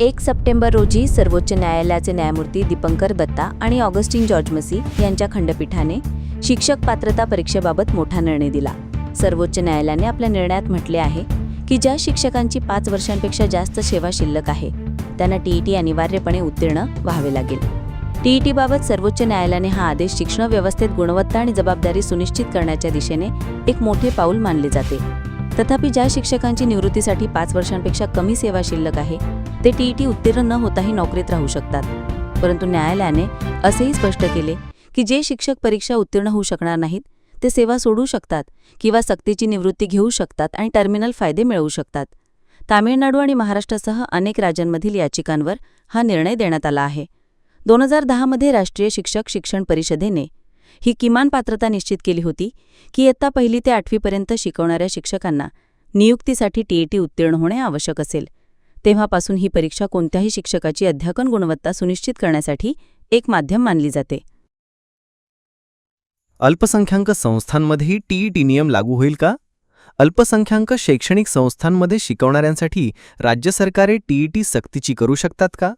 एक सप्टेंबर रोजी सर्वोच्च न्यायालयाचे न्यायमूर्ती दीपंकर दत्ता आणि ऑगस्टिन जॉर्ज मसी यांच्या खंडपीठाने शिक्षक पात्रता परीक्षेबाबत मोठा निर्णय दिला. सर्वोच्च न्यायालयाने आपल्या निर्णयात म्हटले आहे की ज्या शिक्षकांची पाच वर्षांपेक्षा जास्त सेवा शिल्लक आहे त्यांना टीईटी अनिवार्यपणे उत्तीर्ण व्हावे लागेल. टीईटीबाबत सर्वोच्च न्यायालयाने हा आदेश शिक्षण व्यवस्थेत गुणवत्ता आणि जबाबदारी सुनिश्चित करण्याच्या दिशेने एक मोठे पाऊल मानले जाते. तथापि ज्या शिक्षकांची निवृत्तीसाठी पाच वर्षांपेक्षा कमी सेवा शिल्लक आहे ते टीईटी उत्तीर्ण न होताही नोकरीत राहू शकतात. परंतु न्यायालयाने असेही स्पष्ट केले की जे शिक्षक परीक्षा उत्तीर्ण होऊ शकणार नाहीत ते सेवा सोडू शकतात किंवा सक्तीची निवृत्ती घेऊ शकतात आणि टर्मिनल फायदे मिळवू शकतात. तामिळनाडू आणि महाराष्ट्रासह अनेक राज्यांमधील याचिकांवर हा निर्णय देण्यात आला आहे. दोन हजार दहामध्ये राष्ट्रीय शिक्षक शिक्षण परिषदेने ही किमान पात्रता निश्चित केली होती की इयत्ता पहिली ते आठवीपर्यंत शिकवणाऱ्या शिक्षकांना नियुक्तीसाठी टीईटी उत्तीर्ण होणे आवश्यक असेल. तेव्हापासून ही परीक्षा कोणत्याही शिक्षकाची अध्यापन गुणवत्ता सुनिश्चित करण्यासाठी एक माध्यम मानली जाते. अल्पसंख्याक संस्थांमध्येही टीईटी नियम लागू होईल का? अल्पसंख्याक शैक्षणिक संस्थांमध्ये शिकवणाऱ्यांसाठी राज्य सरकारे टीईटी सक्तीची करू शकतात का?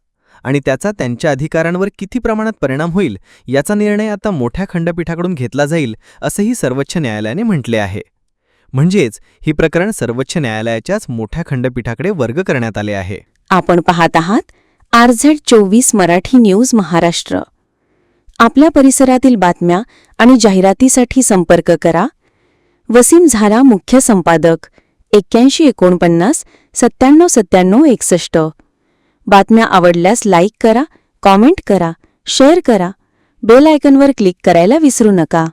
आणि त्याचा त्यांच्या अधिकारांवर किती प्रमाणात परिणाम होईल याचा निर्णय आता मोठ्या खंडपीठाकडून घेतला जाईल असंही सर्वोच्च न्यायालयाने म्हटले आहे. म्हणजेच ही प्रकरण सर्वोच्च न्यायालयाच्याच मोठ्या खंडपीठाकडे वर्ग करण्यात आले आहे. आपण पाहत आहात आरझेड चोवीस मराठी न्यूज महाराष्ट्र. आपल्या परिसरातील बातम्या आणि जाहिरातीसाठी संपर्क करा. वसीम झारा मुख्य संपादक एक्क्याऐंशी एकोणपन्नास सत्त्याण्णव सत्त्याण्णव एकसष्ट. बातम्या आवडल्यास लाईक करा कॉमेंट करा शेअर करा. बेल आयकनवर क्लिक करायला विसरू नका.